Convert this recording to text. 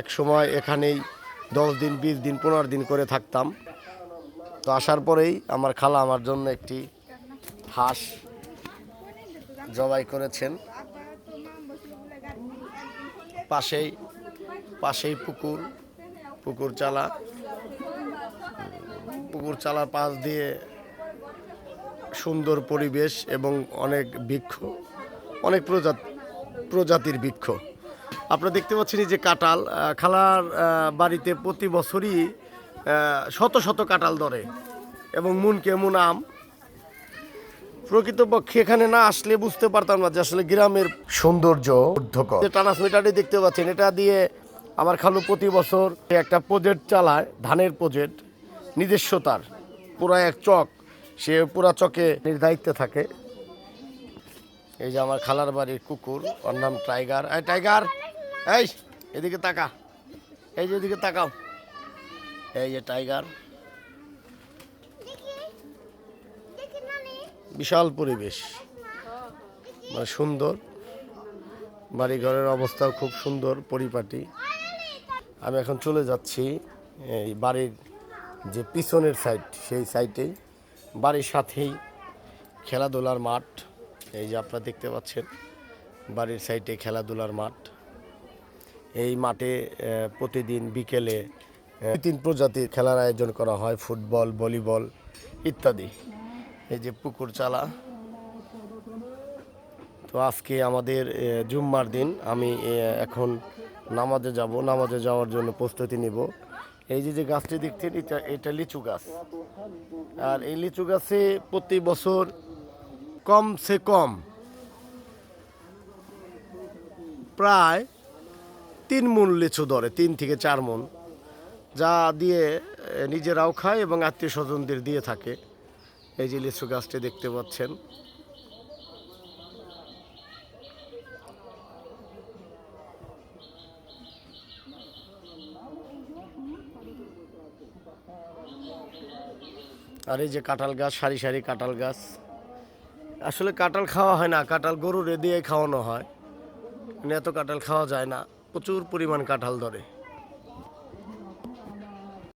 এক সময় এখানেই দশ দিন, বিশ দিন, পনেরো দিন করে থাকতাম। তো আসার পরেই আমার খালা আমার জন্য একটি হাঁস জবাই করেছেন। পাশেই পাশেই পুকুর পুকুর চালা। পুকুর চালার পাশ দিয়ে সুন্দর পরিবেশ এবং অনেক বৃক্ষ অনেক প্রজাতি, প্রজাতির বৃক্ষ আপনারা দেখতে পাচ্ছেন যে আহ, খালার বাড়িতে প্রতি বছরই শত শত কাঁঠাল ধরে এবং মুন কেমন আম। প্রকৃতপক্ষে এখানে না আসলে বুঝতে পারতাম না যে আসলে গ্রামের সৌন্দর্য যে ট্রান্সমিটারটি দেখতে পাচ্ছেন এটা দিয়ে আমার খালু প্রতি বছর একটা প্রজেক্ট চালায় ধানের প্রজেক্ট নিজস্ব তার পুরো এক চক সে পুরা চকে নির্ধারিত থাকে। এই যে আমার খালার বাড়ির কুকুর ওর নাম টাইগার। টাইগার এই, এদিকে তাকা। এই যে এদিকে তাকাও। এই যে টাইগার। বিশাল পরিবেশ। মানে সুন্দর। বাড়িঘরের অবস্থাও খুব সুন্দর, পরিপাটি। আমি এখন চলে যাচ্ছি এই বাড়ির যে পিছনের সাইড সেই সাইডেই বাড়ির সাথেই খেলাধুলার মাঠ। এই যে আপনারা দেখতে পাচ্ছেন, বাড়ির সাইডে খেলাধুলার মাঠ। এই মাঠে প্রতিদিন বিকেলে তিন প্রজাতির খেলার আয়োজন করা হয়, ফুটবল, ভলিবল ইত্যাদি। এই যে পুকুর চালা। তো আজকে আমাদের জুম্মার দিন, আমি এখন নামাজে যাব। নামাজে যাওয়ার জন্য প্রস্তুতি নিব। এই যে যে গাছটি দেখছেন, এটা এটা লিচু গাছ। আর এই লিচু গাছে প্রতি বছর কমসে কম প্রায় তিন মন লিচু ধরে, তিন থেকে চার মন। যা দিয়ে নিজেরাও খায় এবং আত্মীয় স্বজনদের দিয়ে থাকে। এই যে লিচু গাছটি দেখতে পাচ্ছেন। আর এই যে কাঁঠাল গাছ, সারি সারি কাঁঠাল গাছ। আসলে কাঁঠাল খাওয়া হয় না, কাঁঠাল গরুরে দিয়ে খাওয়ানো হয়। মানে এত কাঁঠাল খাওয়া যায় না। প্রচুর পরিমাণ কাঁঠাল ধরে।